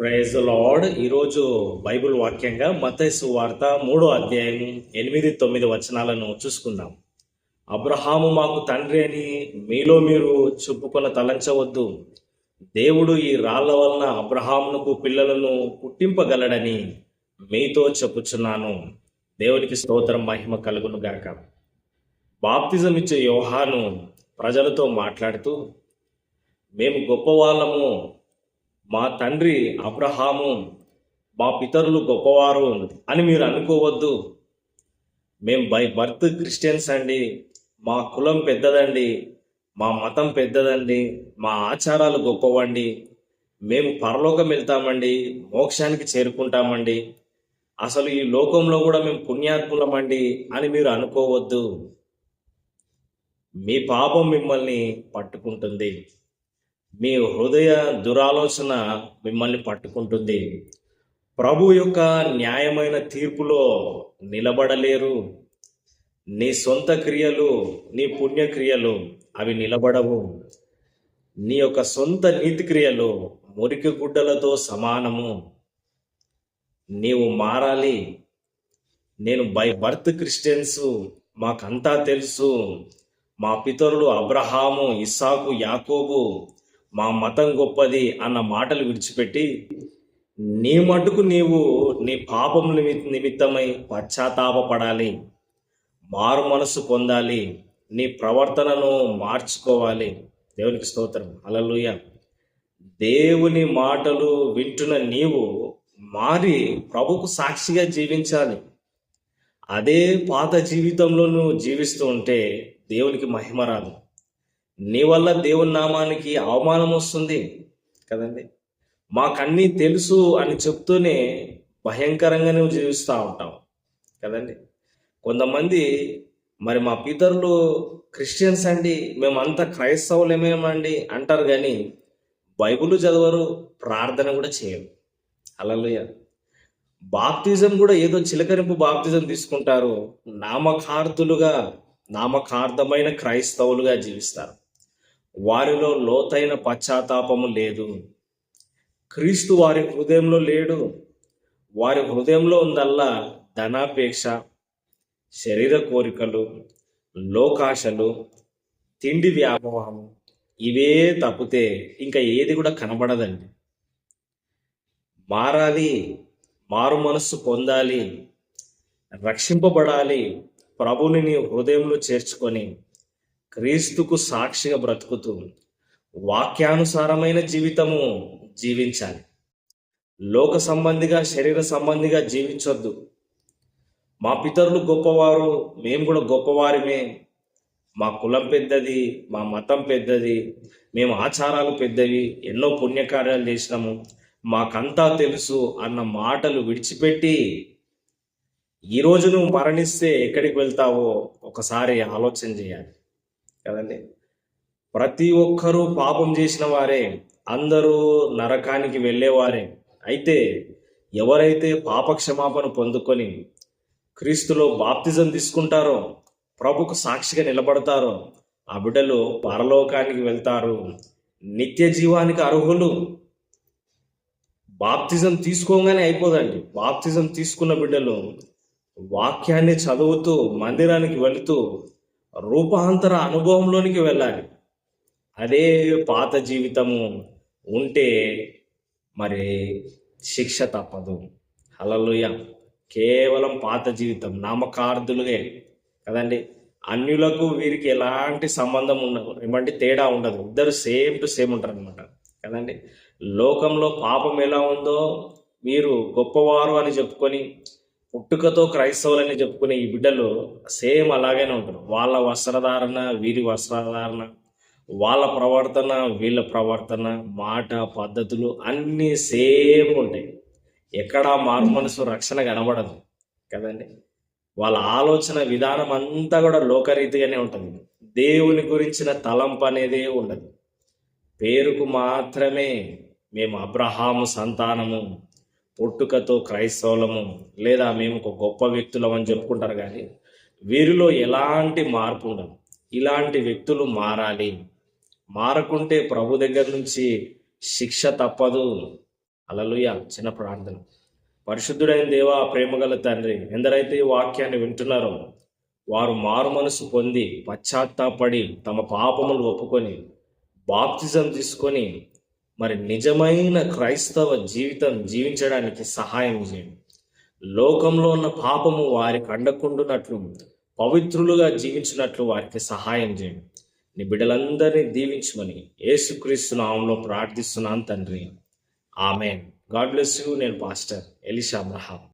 Praise lord ఈరోజు Bible వాక్యంగా మతైసు వార్త మూడో అధ్యాయం ఎనిమిది తొమ్మిది వచనాలను చూసుకుందాం. అబ్రహాము మాకు తండ్రి అని మీలో మీరు చెప్పుకొన తలంచవద్దు. దేవుడు ఈ రాళ్ళ వలన అబ్రహామునకు పిల్లలను పుట్టింపగలడని మీతో చెప్పుచున్నాను. దేవునికి స్తోత్రం మహిమ కలుగును గాక బాప్తిజం ఇచ్చే యోహాను ప్రజలతో మాట్లాడుతూ మేము గొప్పవాళ్ళము మా తండ్రి అబ్రహాము మా పితరులు గొప్పవారు అని మీరు అనుకోవద్దు. మేము బై బర్త్ క్రిస్టియన్స్ అండి. మా కులం పెద్దదండి. మా మతం పెద్దదండి. మా ఆచారాలు గొప్పవండి. మేము పరలోకం వెళ్తామండి. మోక్షానికి చేరుకుంటామండి. అసలు ఈ లోకంలో కూడా మేము పుణ్యాత్ములమండి అని మీరు అనుకోవద్దు. మీ పాపం మిమ్మల్ని పట్టుకుంటుంది. మీ హృదయ దురాలోచన మిమ్మల్ని పట్టుకుంటుంది. ప్రభు యొక్క న్యాయమైన తీర్పులో నిలబడలేరు. నీ సొంత క్రియలు నీ పుణ్యక్రియలు అవి నిలబడవు. నీ యొక్క సొంత నీతి క్రియలు మురికి గుడ్డలతో సమానము. నీవు మారాలి. నేను బై బర్త్ క్రిస్టియన్స్ మాకంతా తెలుసు. మా పితరులు అబ్రహాము ఇస్సాకు యాకోబు మా మతం గొప్పది అన్న మాటలు విడిచిపెట్టి నీ మటుకు నీవు నీ పాపం నిమిత్తమై పశ్చాత్తాపపడాలి మారు మనసు పొందాలి నీ ప్రవర్తనను మార్చుకోవాలి. దేవునికి స్తోత్రం. అలలుయ దేవుని మాటలు వింటున్న నీవు మారి ప్రభుకు సాక్షిగా జీవించాలి. అదే పాత జీవితంలో నువ్వు జీవిస్తూ ఉంటే దేవునికి మహిమ రాదు. నీ వల్ల దేవుని నామానికి అవమానం వస్తుంది కదండి? మాకన్నీ తెలుసు అని చెప్తూనే భయంకరంగా నువ్వు జీవిస్తూ ఉంటావు కదండి? కొంతమంది మరి మా పితరులు క్రిస్టియన్స్ అండి మేమంతా క్రైస్తవులేమేమండి అంటారు కానీ బైబుల్ చదవరు ప్రార్థన కూడా చేయరు. అలలుయ బాప్తిజం కూడా ఏదో చిలకరింపు బాప్తిజం తీసుకుంటారు నామకార్థులుగా నామకార్థమైన క్రైస్తవులుగా జీవిస్తారు. వారిలో లోతైన పశ్చాత్తాపము లేదు. క్రీస్తు వారి హృదయంలో లేడు. వారి హృదయంలో ఉందల్లా ధనాపేక్ష శరీర కోరికలు లోకాశలు తిండి వ్యాభవం ఇవే తప్పితే ఇంకా ఏది కూడా కనబడదండి. మారాలి మారు మనస్సు పొందాలి రక్షింపబడాలి ప్రభుని నీ హృదయంలో చేర్చుకొని క్రీస్తుకు సాక్షిగా బ్రతుకుతూ వాక్యానుసారమైన జీవితము జీవించాలి. లోక సంబంధిగా శరీర సంబంధిగా జీవించొద్దు. మా పితరులు గొప్పవారు మేము కూడా గొప్పవారిమే. మా కులం పెద్దది మా మతం పెద్దది మేము ఆచారాలు పెద్దవి ఎన్నో పుణ్యకార్యాలు చేసినాము. మాకంతా తెలుసు అన్న మాటలు విడిచిపెట్టి ఈరోజు నువ్వు మరణిస్తే ఎక్కడికి వెళ్తావో ఒకసారి ఆలోచన చేయాలి. కదండి? ప్రతి ఒక్కరూ పాపం చేసిన వారే అందరూ నరకానికి వెళ్ళేవారే. అయితే ఎవరైతే పాపక్షమాపణ పొందుకొని క్రీస్తులో బాప్తిజం తీసుకుంటారో ప్రభుకు సాక్షిగా నిలబడతారో ఆ బిడ్డలు పరలోకానికి వెళ్తారు. నిత్య జీవానికి అర్హులు. బాప్తిజం తీసుకోగానే అయిపోదండి. బాప్తిజం తీసుకున్న బిడ్డలు వాక్యాన్ని చదువుతూ మందిరానికి వెళుతూ రూపాంతర అనుభవంలోనికి వెళ్ళాలి. అదే పాత జీవితము ఉంటే మరి శిక్ష తప్పదు. హలలుయ కేవలం పాత జీవితం నామకార్థులుగే కదండి. అన్యులకు వీరికి ఎలాంటి సంబంధం ఉండదు. ఏమంటే తేడా ఉండదు. ఇద్దరు సేమ్ టు సేమ్ ఉంటారు అనమాట కదండి? లోకంలో పాపం ఎలా ఉందో మీరు గొప్పవారు అని చెప్పుకొని పుట్టుకతో క్రైస్తవులని చెప్పుకునే ఈ బిడ్డలు సేమ్ అలాగనే ఉంటారు వాళ్ళ వస్త్రధారణ వీరి వస్త్రధారణ వాళ్ళ ప్రవర్తన వీళ్ళ ప్రవర్తన మాట పద్ధతులు అన్నీ సేమ్ ఉంటాయి. ఎక్కడా మారు మనసు రక్షణ కనబడదు కదండి? వాళ్ళ ఆలోచన విధానం అంతా కూడా లోకరీతిగానే ఉంటుంది. దేవుని గురించిన తలంపు అనేదే ఉండదు. పేరుకు మాత్రమే మేము అబ్రహాము సంతానము పుట్టుకతో క్రైస్తవులము లేదా మేము ఒక గొప్ప వ్యక్తులం అని చెప్పుకుంటారు కానీ వీరిలో ఎలాంటి మార్పు ఉండదు. ఇలాంటి వ్యక్తులు మారాలి. మారకుంటే ప్రభు దగ్గర నుంచి శిక్ష తప్పదు. అలలుయ చిన్న ప్రార్థన. పరిశుద్ధుడైన దేవా ప్రేమగల తండ్రి ఎందరైతే ఈ వాక్యాన్ని వింటున్నారో వారు మారు మనసు పొంది పశ్చాత్తాపడి తమ పాపములు ఒప్పుకొని బాప్తిజం తీసుకొని మరి నిజమైన క్రైస్తవ జీవితం జీవించడానికి సహాయం చేయండి. లోకంలో ఉన్న పాపము వారికి అండకుండునట్లు పవిత్రులుగా జీవించినట్లు వారికి సహాయం చేయండి. నీ బిడ్డలందరినీ దీవించమని యేసుక్రీస్తు నామంలో ప్రార్థిస్తున్నాను తండ్రి. ఆమె గాడ్ బ్లెస్ యూ. నేను పాస్టర్ ఎలిషా అబ్రహాం.